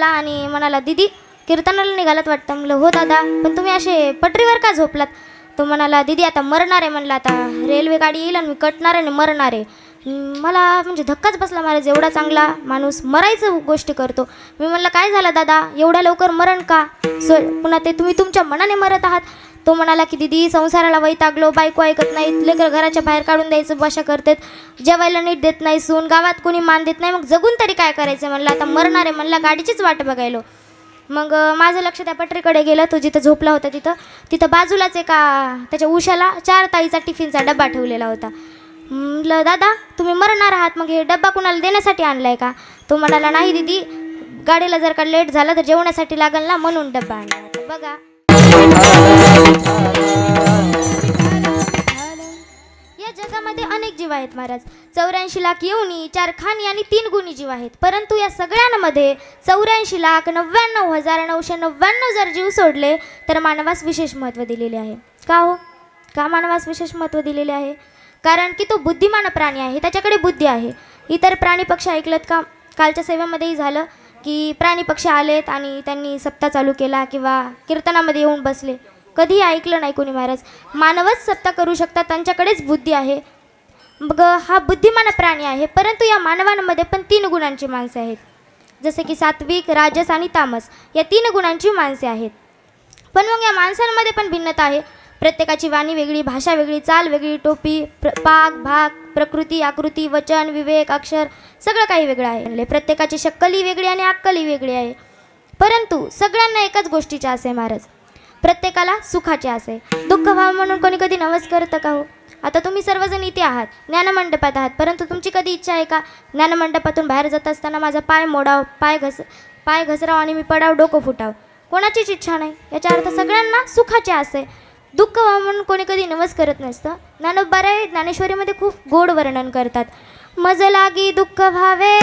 आला आणि म्हणाला दिदी कीर्तनाला निघालात वाटतं. म्हणलं हो दादा पण तुम्ही असे पटरीवर का झोपलात? तो म्हणाला दिदी आता मरणार आहे म्हणलं आता रेल्वे गाडी येईल आणि मी कटणार आहे आणि मरणार. आहे मला म्हणजे धक्काच बसला महाराज एवढा चांगला माणूस मरायचं गोष्टी करतो. मी म्हणलं काय झालं दादा? एवढ्या लवकर मरण का? स पुन्हा ते तुम्ही तुमच्या मनाने मरत आहात. तो म्हणाला की दिदी संसाराला वैतागलो बायको ऐकत नाहीत लेकर घराच्या बाहेर काढून द्यायचं बशा करतात जेवायला नीट देत नाही सून गावात कोणी मान देत नाही मग जगून तरी काय करायचं? म्हणलं आता मरणार आहे. म्हणलं गाडीचीच वाट बघायलो. मग माझं लक्ष त्या पटरीकडे गेलं तो जिथं झोपला होता तिथं तिथं बाजूलाच एका त्याच्या उशाला चार ताईचा टिफिनचा डब्बा ठेवलेला होता. म्हटलं दादा तुम्ही मरणार आहात मग हे डब्बा कुणाला देण्यासाठी आणलाय का? तो म्हणाला नाही दिदी गाडीला जर का लेट झाला तर जेवणासाठी लागेल ना म्हणून डब्बा आणला. बघा या जगामध्ये अनेक जीव आहेत महाराज. चौऱ्याऐंशी लाख येऊनी चार खानी आणि तीन गुणी जीव आहेत. परंतु या सगळ्यांमध्ये चौऱ्याऐंशी लाख नव्याण्णव हजार नऊशे नव्याण्णव जर जीव सोडले तर मानवास विशेष महत्त्व दिलेले आहे. का हो? का मानवास विशेष महत्त्व दिलेले आहे? कारण की तो बुद्धिमान प्राणी आहे त्याच्याकडे बुद्धी आहे. इतर प्राणी पक्षी ऐकलत का? कालच्या सेवेमध्येही झालं. की प्राणी पक्षी आलेत आणि त्यांनी सप्ताह चालू केला किंवा कीर्तनामध्ये येऊन बसले. कधीही ऐकलं नाही कोणी महाराज. मानवच सत्ता करू शकतात त्यांच्याकडेच बुद्धी आहे. मग हा बुद्धिमान प्राणी आहे परंतु या मानवांमध्ये पण तीन गुणांची माणसे आहेत. जसे की सात्विक राजस आणि तामस या तीन गुणांची माणसे आहेत. पण मग या माणसांमध्ये पण भिन्नता आहे. प्रत्येकाची वाणी वेगळी भाषा वेगळी चाल वेगळी टोपी प्र पाक भाग प्रकृती आकृती वचन विवेक अक्षर सगळं काही वेगळं आहे. म्हणजे प्रत्येकाची शक्कलही वेगळी आणि अक्कलही वेगळी आहे. परंतु सगळ्यांना एकाच गोष्टीचे असे आहे महाराज. प्रत्येकाला सुखाचे असे आहे. दुःख व्हावं म्हणून कोणी कधी नवस करतं का हो? आता तुम्ही सर्वजण इथे आहात ज्ञानमंडपात आहात परंतु तुमची कधी इच्छा आहे का? ज्ञानमंडपातून बाहेर जात असताना माझा पाय मोडाव पाय घस पाय घसराव आणि मी पडाव डोकं फुटाव. कोणाचीच इच्छा नाही. याचा अर्थ सगळ्यांना सुखाचे असे आहे. दुःख व्हा म्हणून कोणी कधी नवस करत नसतं. ज्ञानोबाराय ज्ञानेश्वरीमध्ये खूप गोड वर्णन करतात. मज लागी दुःख भावे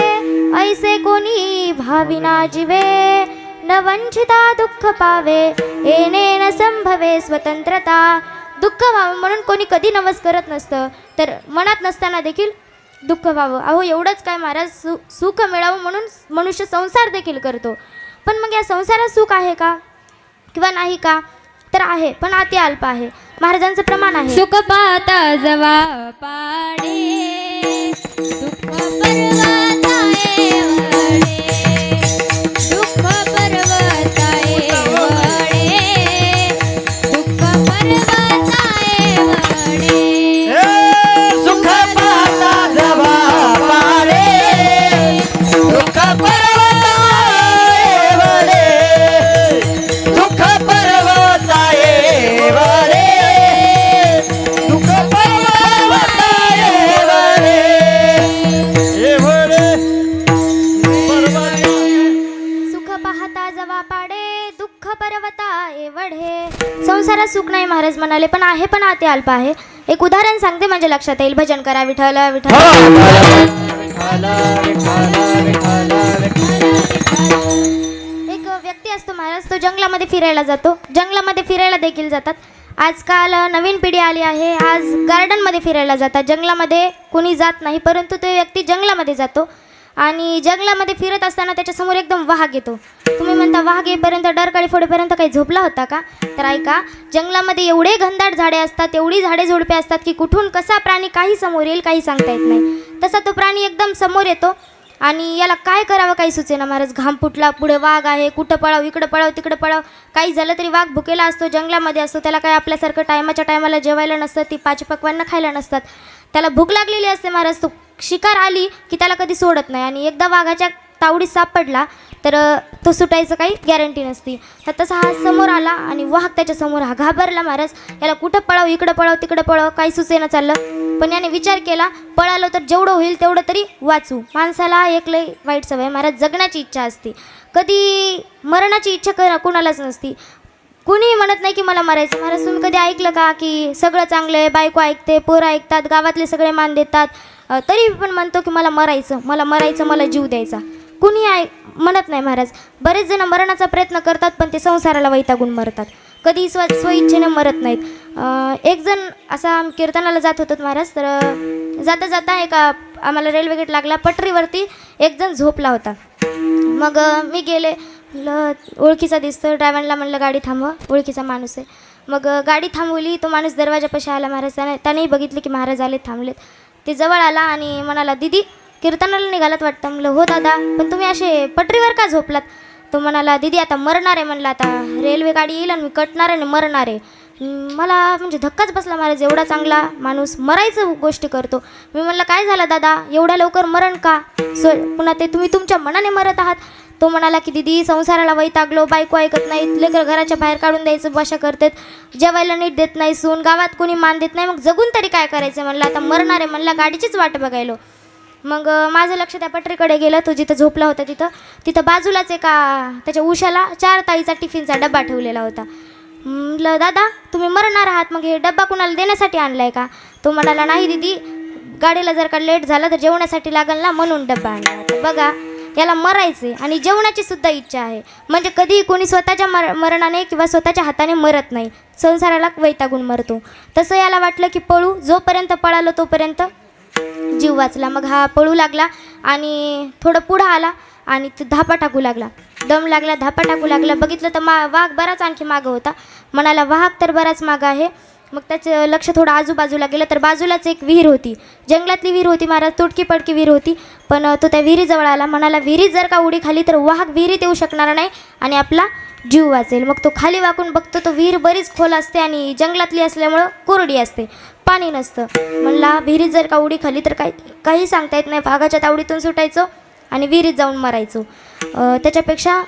ऐसे कोणी भाविना जीवे. न वंचिता दुःख पावे येणे न संभवे स्वतंत्रता. दुःख व्हावं म्हणून कोणी कधी नवस करत नसतं. तर मनात नसताना देखील दुःख व्हावं. अहो एवढंच काय महाराज सु सुख मिळावं म्हणून मनुष्य संसार देखील करतो. पण मग या संसारात सुख आहे का? किंवा नाही का? तर आहे पण अति अल्प आहे. महाराजांचं प्रमाण आहे. सुख पाता जवा पाडे संसारात सुख नाही महाराज म्हणाले पण आहे पण अति अल्प आहे. एक उदाहरण सांगते म्हणजे लक्षात येईल. भजन करा विठ्ठल विठ्ठल. एक व्यक्ती असतो महाराज तो जंगलामध्ये फिरायला जातो. जंगलामध्ये फिरायला देखील जातात. आजकाल नवीन पिढी आली आहे. आज गार्डनमध्ये फिरायला जातात. जंगलामध्ये कोणी जात नाही परंतु तो व्यक्ती जंगलामध्ये जातो. आणि जंगलामध्ये फिरत असताना त्याच्यासमोर एकदम वाघ येतो. तुम्ही म्हणता वाघ येईपर्यंत डरकाळी फोडेपर्यंत काही झोपला होता का? तर ऐका जंगलामध्ये एवढे घनदाट झाडे असतात एवढी झाडे झुडपे असतात की कुठून कसा प्राणी काही समोर येईल काही सांगता येत नाही. तसा तो प्राणी एकदम समोर येतो आणि याला काय करावं काही सुचेना महाराज? घाम फुटला पुढे वाघ आहे कुठं पळाव इकडं पळाव तिकडं पळाव? काही झालं तरी वाघ भुकेला असतो जंगलामध्ये असतो त्याला काय आपल्यासारखं टायमाच्या टायमाला जेवायला नसतं ती पाच पकवांना खायला नसतात. त्याला भूक लागलेली असते महाराज तो शिकार आली की त्याला कधी सोडत नाही. आणि एकदा वाघाच्या तावडीत सापडला तर तो सुटायचं काही गॅरंटी नसती. तर तसा हा समोर आला आणि वाघ त्याच्यासमोर हा घाबरला महाराज. याला कुठं पळाव इकडं पळाव तिकडं पळाव काही सुचेनं चाललं. पण याने विचार केला पळालो तर जेवढं होईल तेवढं तरी वाचू. माणसाला एक लय वाईट सवय महाराज. जगण्याची इच्छा असते. कधी मरणाची इच्छा क कोणालाच नसती. कुणीही म्हणत नाही की मला मरायचं. महाराज तुम्ही कधी ऐकलं का की सगळं चांगलं आहे बायको ऐकते पोरं ऐकतात गावातले सगळे मान देतात. तरी पण म्हणतो की मला मरायचं मला मरायचं मला जीव द्यायचा. कुणी आहे म्हणत नाही महाराज. बरेच जण मरणाचा प्रयत्न करतात पण ते संसाराला वैतागून मरतात. कधी स्व स्वइच्छेने मरत नाहीत. एक जण असा आम्ही कीर्तनाला जात होतात महाराज तर जाता जाता एका आम्हाला रेल्वे गेट लागला. पटरीवरती एक जण झोपला होता. मग मी गेले. ओळखीचा दिसतो ड्रायव्हरला म्हणलं गाडी थांबवा ओळखीचा माणूस आहे. मग गाडी थांबवली. तो माणूस दरवाजापाशी आला महाराज. त्याने त्यानेही बघितलं की महाराज आले थांबलेत. ते जवळ आला आणि म्हणाला दिदी कीर्तनाला निघालात वाटतं. म्हणलं हो दादा पण तुम्ही असे पटरीवर का झोपलात? तो म्हणाला दिदी आता मरणार आहे. म्हणलं आता रेल्वे गाडी येईल आणि मी कटणार आहे आणि मरणार आहे. मला म्हणजे धक्काच बसला महाराज एवढा चांगला माणूस मरायचं गोष्टी करतो. मी म्हणलं काय झालं दादा एवढ्या लवकर मरण का? सो पुन्हा ते तुम्ही तुमच्या मनाने मरत आहात. तो म्हणाला की दिदी संसाराला वैतागलो. बायको ऐकत नाहीत. लेकर घराच्या बाहेर काढून द्यायचं भाषा करतात. जेवायला नीट देत नाही सून. गावात कोणी मान देत नाही. मग जगून तरी काय करायचं? म्हणलं. आता मरणार आहे म्हणला गाडीचीच वाट बघायलो. मग माझं लक्ष त्या पटरीकडे गेलं. तो जिथं झोपला होता तिथं तिथं बाजूलाच एका त्याच्या उशाला चार ताईचा टिफिनचा डब्बा ठेवलेला होता. म्हटलं दादा तुम्ही मरणार आहात. मग हे डब्बा कुणाला देण्यासाठी आणलाय का? तो म्हणाला नाही दिदी. गाडीला जर का लेट झाला तर जेवणासाठी लागल ना म्हणून डब्बा आणला बघा याला मरायचे आणि जेवणाची सुद्धा इच्छा आहे. म्हणजे कधीही कोणी स्वतःच्या मर मरणाने किंवा स्वतःच्या हाताने मरत नाही. संसाराला वैतागून मरतो. तसं याला वाटलं की पळू जोपर्यंत पळालो तोपर्यंत जीव वाचला. मग हा पळू लागला आणि थोडं पुढं आला आणि तो धापा टाकू लागला. दम लागला धापा टाकू लागला. बघितलं तर मा वाघ बराच आणखी मागं होता. म्हणाला वाघ तर बराच मागं आहे. मग त्याचं लक्ष थोडं आजूबाजूला गेलं तर बाजूलाच एक विहीर होती. जंगलातली विहीर होती महाराज तुटकी पडकी विहीर होती. पण तो त्या विहिरीजवळ आला म्हणाला विहिरीत जर का उडी खाली तर वाघ विहिरीत येऊ शकणार नाही आणि आपला जीव वाचेल. मग तो खाली वाकून बघतो तो विहीर बरीच खोल असते आणि जंगलातली असल्यामुळं कोरडी असते पाणी नसतं. म्हणला विहिरीत जर का उडी खाली तर काही काही सांगता येत नाही. वाघाच्या तावडीतून सुटायचो आणि विहिरीत जाऊन मरायचो. त्याच्यापेक्षा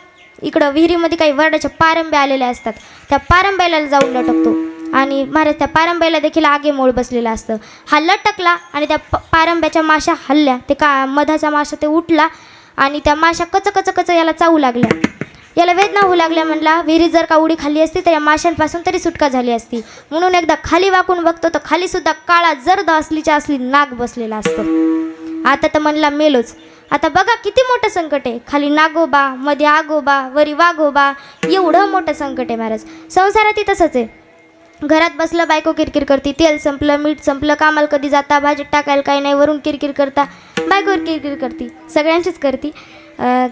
इकडं विहिरीमध्ये काही वरडाच्या पारंब्या आलेल्या असतात. त्या पारंब्याला जाऊन लटकतो. आणि महाराज त्या पारंब्याला देखील आगेमोळ बसलेलं बसलेला असतं. हा लटकला आणि त्या प पारंब्याच्या माशा हल्ल्या. ते का मधाचा माशा ते उठला आणि त्या माशा कच कच कच याला चावू लागल्या. याला वेदना होऊ लागल्या म्हणला विहिरीत जर का उडी खाली असती तर या माशांपासून तरी सुटका झाली असती. म्हणून एकदा खाली वाकून बघतो तर खालीसुद्धा काळा जर्द असलीच्या असली नाग बसलेला असतो. आता तर म्हणला मेलोच. आता बघा किती मोठं संकट आहे. खाली नागोबा मध्ये आगोबा वरी वाघोबा एवढं मोठं संकट आहे महाराज. संसारातही तसंच आहे. घरात बसलं बायको किरकिर करते. तेल संपलं मीठ संपलं कामाला कधी जाता भाजीत टाकायला काही नाही वरून किरकिर करता. बायकोवर किरकिर करते सगळ्यांचीच करते.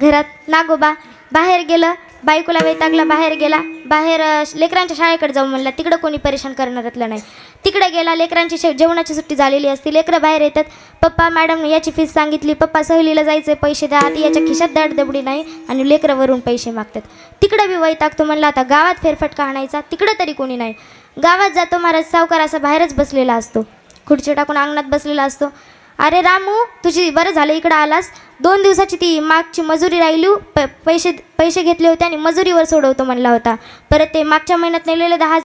घरात नागोबा बाहेर गेलं बायकोला वैतागला बाहेर गेला बाहेर लेकरांच्या शाळेकडे जाऊ म्हणला तिकडं कोणी परेशान करणारातलं नाही. तिकडे गेला लेकरांची शे जेवणाची सुट्टी झालेली असते लेकरं बाहेर येतात. पप्पा मॅडम याची फीस सांगितली. पप्पा सहलीला जायचे पैसे द्या. आता याच्या खिशात दडदबडी नाही आणि लेकरं वरून पैसे मागतात. तिकडं बी वैतागतो म्हणला आता गावात फेरफटका आणायचा तिकडं तरी कोणी नाही. गावात जातो महाराज सावकार असा बाहेरच बसलेला असतो. खुर्ची टाकून अंगणात बसलेला असतो. अरे रामू तुझी बरं झालं इकडं आलास. दोन दिवसाची ती मागची मजुरी राहिली प पैसे पैसे घेतले होते आणि मजुरीवर सोडवतो म्हणला होता. परत ते मागच्या महिन्यात नेलेले दहा